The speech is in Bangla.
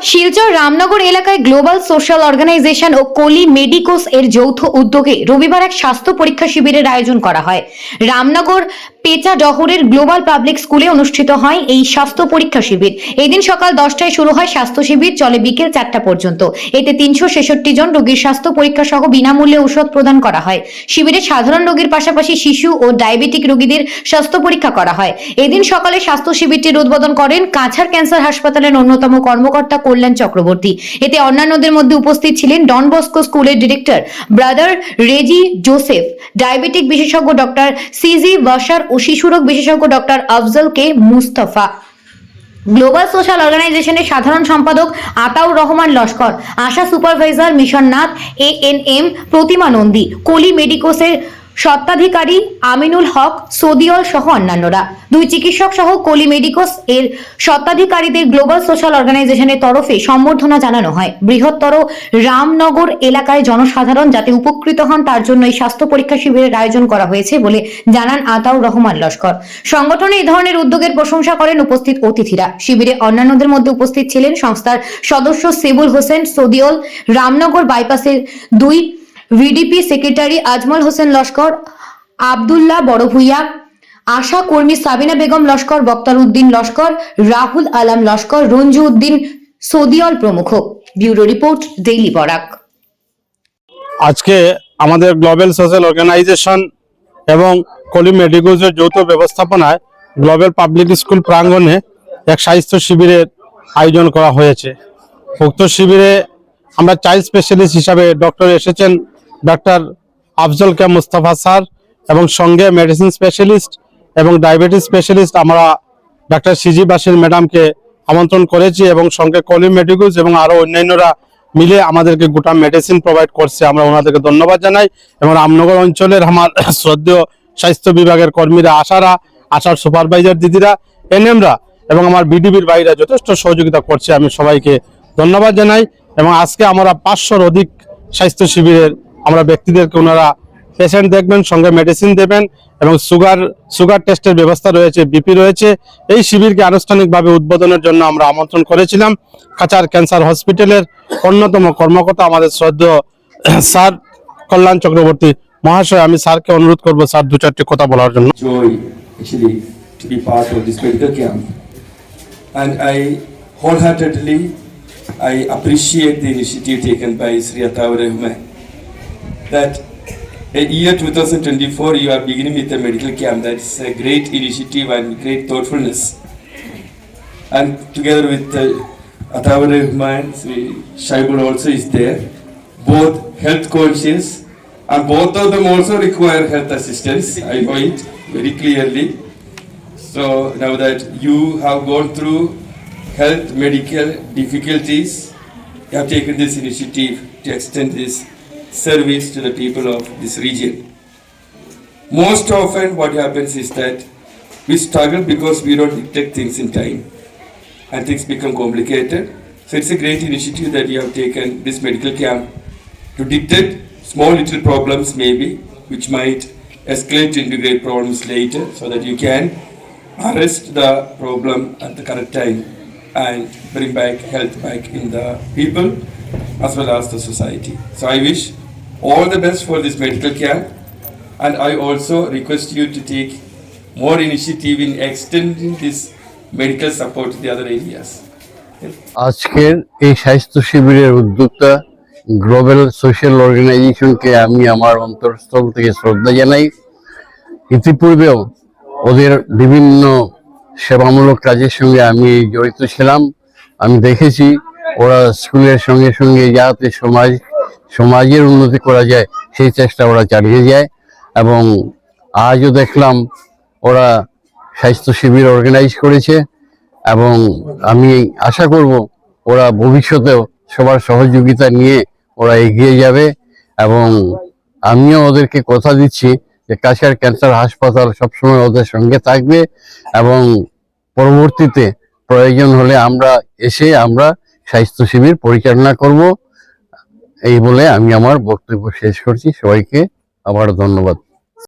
শিলচর রামনগর এলাকায় গ্লোবাল সোশ্যাল অর্গানাইজেশন ও কোলি মেডিকোস এর যৌথ উদ্যোগে রবিবার এক স্বাস্থ্য পরীক্ষা শিবিরের আয়োজন করা হয়। রামনগর পেচা ডহরের গ্লোবাল পাবলিক স্কুলে অনুষ্ঠিত হয় এই স্বাস্থ্য পরীক্ষা শিবির। এই দিন সকাল দশটায় শুরু হয় স্বাস্থ্য শিবির, চলে বিকেল চারটা পর্যন্ত। এতে তিনশো ছেষট্টি জন রোগীর স্বাস্থ্য পরীক্ষা সহ বিনামূল্যে ঔষধ প্রদান করা হয়। শিবিরে সাধারণ রোগীর পাশাপাশি শিশু ও ডায়াবেটিক রোগীদের স্বাস্থ্য পরীক্ষা করা হয়। এদিন সকালে স্বাস্থ্য শিবিরটির উদ্বোধন করেন কাছাড় ক্যান্সার হাসপাতালের অন্যতম কর্মকর্তা কল্যাণ চক্রবর্তী। এতে অন্যান্যদের মধ্যে উপস্থিত ছিলেন ডন বস্কো স্কুলের director brother Reji Joseph, diabetic বিশেষজ্ঞ ডক্টর সিজি ওয়াসার ও শিশুরোগ বিশেষজ্ঞ doctor Afzal K Mustafa. Global social অর্গানাইজেশনের সাধারণ সম্পাদক Ataur Rahman Laskar, ASHA supervisor Mishon Nath, A N M Pratima Nandi, Koli মেডিকোসের স্বত্বাধিকারী আমিনুল হক, সোদিয়ল সহ অন্যান্যরা। দুই চিকিৎসক সহ কলি মেডিকোস এর স্বত্বাধিকারীদের গ্লোবাল সোশ্যাল অর্গানাইজেশনের তরফে সম্বর্ধনা জানানো হয়। বৃহত্তর রামনগর এলাকায় জনসাধারণ যাতে উপকৃত হন, তার জন্য এই স্বাস্থ্য পরীক্ষা শিবিরের আয়োজন করা হয়েছে বলে জানান আতাউর রহমান লস্কর। সংগঠনে এই ধরনের উদ্যোগের প্রশংসা করেন উপস্থিত অতিথিরা। শিবিরে অন্যান্যদের মধ্যে উপস্থিত ছিলেন সংস্থার সদস্য সেবুল হোসেন সদিওল রামনগর বাইপাসের দুই ভিডিপি সেক্রেটারি আজমল হোসেন লস্কর আবদুল্লাহ বড়ভুইয়া আশা কর্মী সাবিনা বেগম লস্কর বক্তার উদ্দিন লস্কর রাহুল আলম লস্কর রঞ্জু উদ্দিন সদিয়ল প্রমুখ ব্যুরো রিপোর্ট ডেইলি বরাক আজকে আমাদের গ্লোবাল সোশ্যাল অর্গানাইজেশন এবং কলি মেডিকোজের যৌথ ব্যবস্থাপনায় গ্লোবাল পাবলিক স্কুল প্রাঙ্গণে এক স্বাস্থ্য শিবিরের আয়োজন করা হয়েছে। উক্ত শিবিরে আমরা চাইল্ড স্পেশালিস্ট হিসাবে ডক্টর এসেছেন doctor Afzal K Mustafa sir এবং সঙ্গে মেডিসিন স্পেশালিস্ট এবং ডায়াবেটিস স্পেশালিস্ট আমরা ডাক্তার সিজি বাসির ম্যাডামকে আমন্ত্রণ করেছি এবং সঙ্গে কলি মেডিকুলস এবং আরও অন্যান্যরা মিলে আমাদেরকে গোটা মেডিসিন প্রোভাইড করছে। আমরা ওনাদেরকে ধন্যবাদ জানাই এবং রামনগর অঞ্চলের আমার শ্রদ্ধেয় স্বাস্থ্য বিভাগের কর্মীরা, আশারা, আশার সুপারভাইজার দিদিরা এনএমরা এবং আমার বিডিবির ভাইরা যথেষ্ট সহযোগিতা করছে। আমি সবাইকে ধন্যবাদ জানাই এবং আজকে আমরা পাঁচশোর অধিক স্বাস্থ্য শিবিরের আমরা ব্যক্তিদেরকে ওনারা পেশেন্ট দেখবেন, সঙ্গে মেডিসিন দেবেন এবং সুগার সুগার টেস্টের ব্যবস্থা রয়েছে বিপি রয়েছে। এই শিবিরকে আনুষ্ঠানিকভাবে উদ্বোধনের জন্য আমরা আমন্ত্রণ করেছিলাম। কাচার ক্যান্সার হসপিটালের অন্যতম কর্মকর্তা আমাদের শ্রদ্ধেয় স্যার কল্যাণ চক্রবর্তী মহাশয়, আমি স্যারকে অনুরোধ করব স্যার দু চারটি কথা বলার জন্য। I wholeheartedly, I appreciate the initiative taken by Sri Ataur Rahman that year 2024 you are beginning with a medical camp. That's a great initiative and great thoughtfulness. And together with uh, Ataur Rahman, Shaibul also is there. Both health conscious and both of them also require health assistance. I know it very clearly. So now that you have gone through health, medical difficulties, you have taken this initiative to extend this service to the people of this region. Most often, what happens is that we struggle because we don't detect things in time and things become complicated. So, it's a great initiative that you have taken this medical camp to detect small little problems, maybe, which might escalate into great problems later, so that you can arrest the problem at the correct time and bring back health back in the people as well as the society. So I wish all the best for this medical camp and I also request you to take more initiative in extending this medical support to the other areas. আজকের এই স্বাস্থ্য শিবিরের উদ্যোক্তা গ্লোবাল সোশ্যাল অর্গানাইজেশনকে আমি আমার অন্তরস্থল থেকে শ্রদ্ধা জানাই ইতিপূর্বেও ওদের বিভিন্ন সেবামূলক কাজের সঙ্গে আমি জড়িত ছিলাম আমি দেখেছি ওরা স্কুলের সঙ্গে সঙ্গে যাতে সমাজ, সমাজের উন্নতি করা যায়, সেই চেষ্টা ওরা চালিয়ে যায়। এবং আজও দেখলাম ওরা স্বাস্থ্য শিবির অর্গানাইজ করেছে এবং আমি আশা করব ওরা ভবিষ্যতেও সবার সহযোগিতা নিয়ে ওরা এগিয়ে যাবে এবং আমিও ওদেরকে কথা দিচ্ছি যে কাছাড় ক্যান্সার হাসপাতাল সবসময় ওদের সঙ্গে থাকবে এবং পরবর্তীতে প্রয়োজন হলে আমরা এসে আমরা স্বাস্থ্য শিবির পরিচালনা করব। এই বলে আমি আমার বক্তব্য শেষ করছি। সবাইকে আবার ধন্যবাদ।